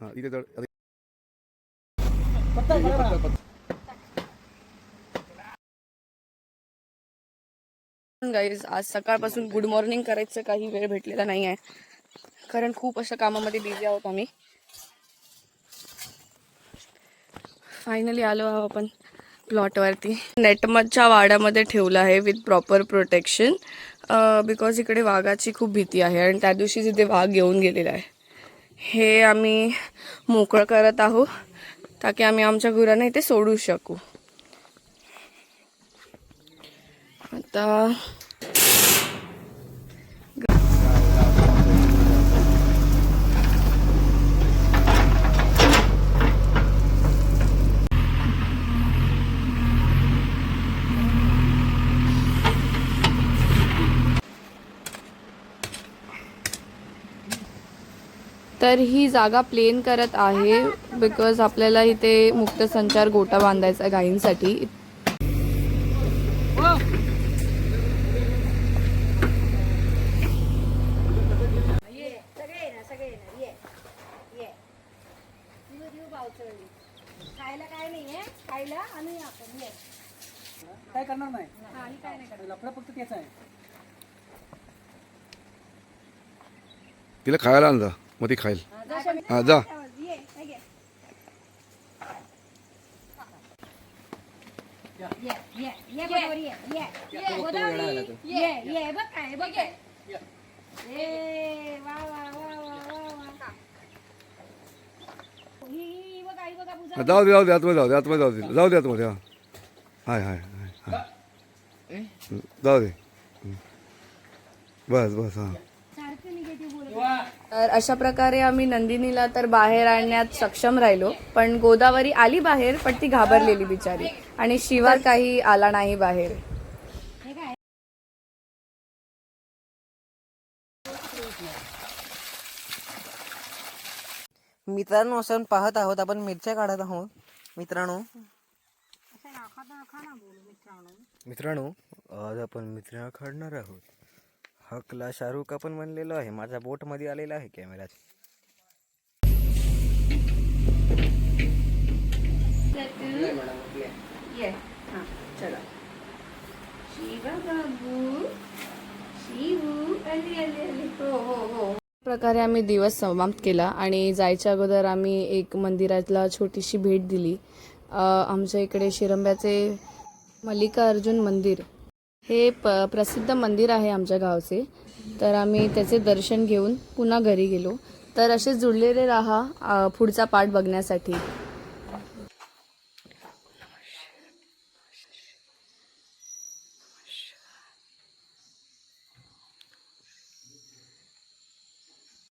हा इथे गाईज आज सकाळपासून गुड मॉर्निंग करायचं काही वेळ भेटलेला नाही आहे कारण खूप अशा कामामध्ये बिझी आहोत आम्ही. फायनली आलो आहोत आपण प्लॉटवरती नेटमधच्या वाड्यामध्ये ठेवलं आहे विथ प्रॉपर प्रोटेक्शन बिकॉज इकडे वाघाची खूप भीती आहे आणि त्या दिवशीच इथे वाघ येऊन गेलेला आहे. हे आम्ही मोकळं करत आहोत ताकी आम्ही आमच्या गुरांना इथे सोडू शकू. आता तर ही जागा प्लेन करत आहे बिकॉज आपल्याला इथे मुक्त संचार गोटा बांधायचा गायींसाठी. काय नाहीये खायला आणि आपण ये काय करणार नाही? लफडा फक्त त्याचा आहे. तिला खायला आण जा. मग ती खाईल हा जा जाऊ दे जाऊ दे आतमध्ये जाऊ दे आतमध्ये जाऊ दे. जाऊ दे आतमध्ये हा. हाय हाय हाय हाय. जाऊ दे. बस बस हां. तर अशा प्रकारे आम्ही नंदिनीला तर बाहेर आणण्यात सक्षम राहिलो. पण गोदावरी आली बाहेर पण ती घाबरलेली बिचारी. आणि शिवा काही आला नाही बाहेर. मित्रांनो असं पाहत आहोत. आपण मिरच्या काढत आहोत. मित्रांनो. मित्रांनो आज आपण मिरच्या काढणार आहोत. हकला शाहरुख आपण म्हणलेलो आहे. माझ्या बोटमध्ये आलेला आहे कॅमेऱ्यात प्रकारे आम्ही दिवस समाप्त केला आणि जायच्या अगोदर आम्ही एक मंदिरातला छोटीशी भेट दिली. अ, आमच्या इकडे शिरंब्याचे मल्लिकार्जुन मंदिर हे प प्रसिद्ध मंदिर आहे आमच्या गावचे. तर आम्ही त्याचे दर्शन घेऊन पुन्हा घरी गेलो. तर असे जुळलेले राहा पुढचा पाठ बघण्यासाठी.